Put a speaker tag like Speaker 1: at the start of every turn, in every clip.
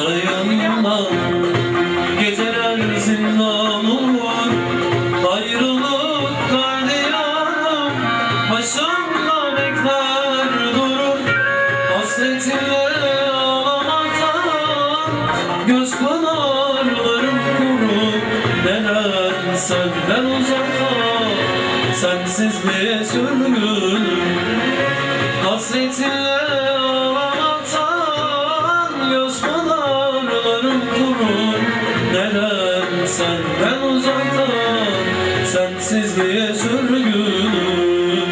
Speaker 1: sarayından Geceler zindan olur. Ayrılık gardiyanım Başımda bekler durur. Hasretimle ağlamaktan Göz pınarlarım kuru Neler senden uzakta Sensizliğe sürgün? Hasretinle senden uzakta Sensizliğe sürgünüm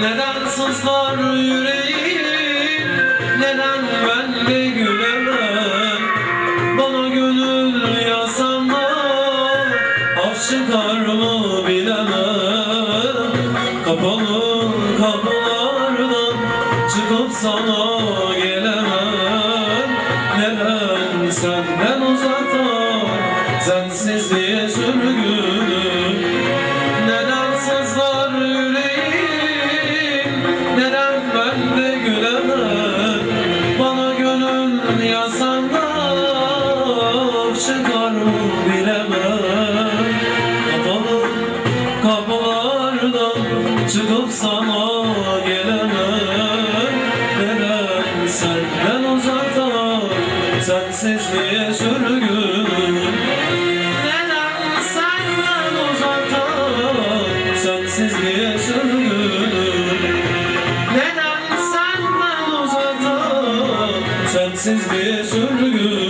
Speaker 1: Neden sızlar yüreğim? Neden ben de gülemem? Bana gönül yazsan da Af Çıkıp sana Sensizliğe sürgünüm neden senden uzakta Sensizliğe sürgünüm Neden senden uzakta Sensizliğe sürgünüm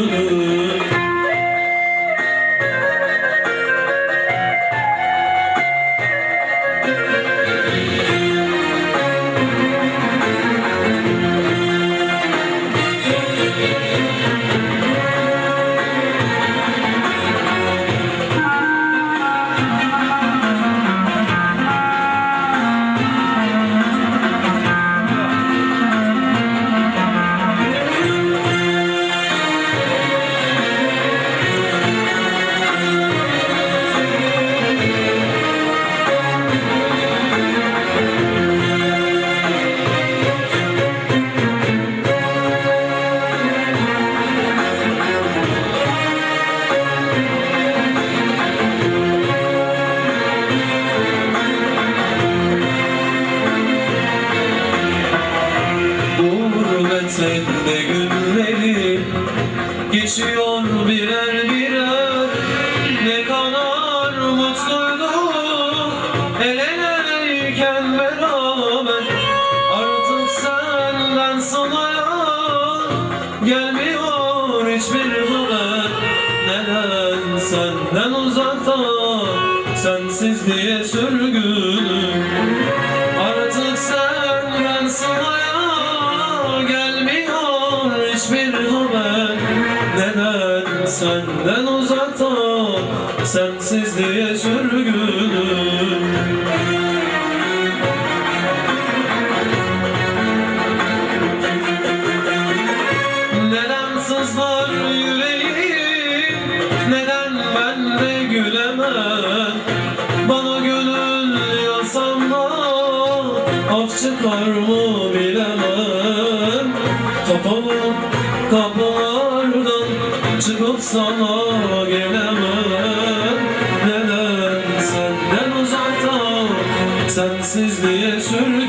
Speaker 1: Geçiyor birer birer Ne kadar mutluyduk. El eleyken beraber Artık senden sanaya Gelmiyor hiçbir haber. Neden senden uzakta Sensizliğe sürgünüm senden uzakta sensizliğe sürgünüm. Neden sızlar yüreğim Neden ben de gülemem? Bana gönül yazsan da Af çıkar mı bilemem. Kapalı kapılardan Çıkıp sana gelemem. Neden senden uzakta? Sensizliğe sürgünüm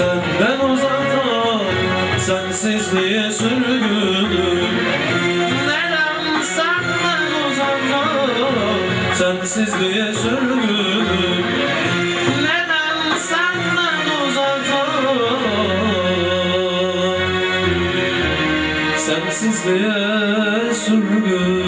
Speaker 1: senden uzakta Sensizliğe sürgünüm neden senden uzakta Sensizliğe sürgünüm Neden senden uzakta Sensizliğe sürgünüm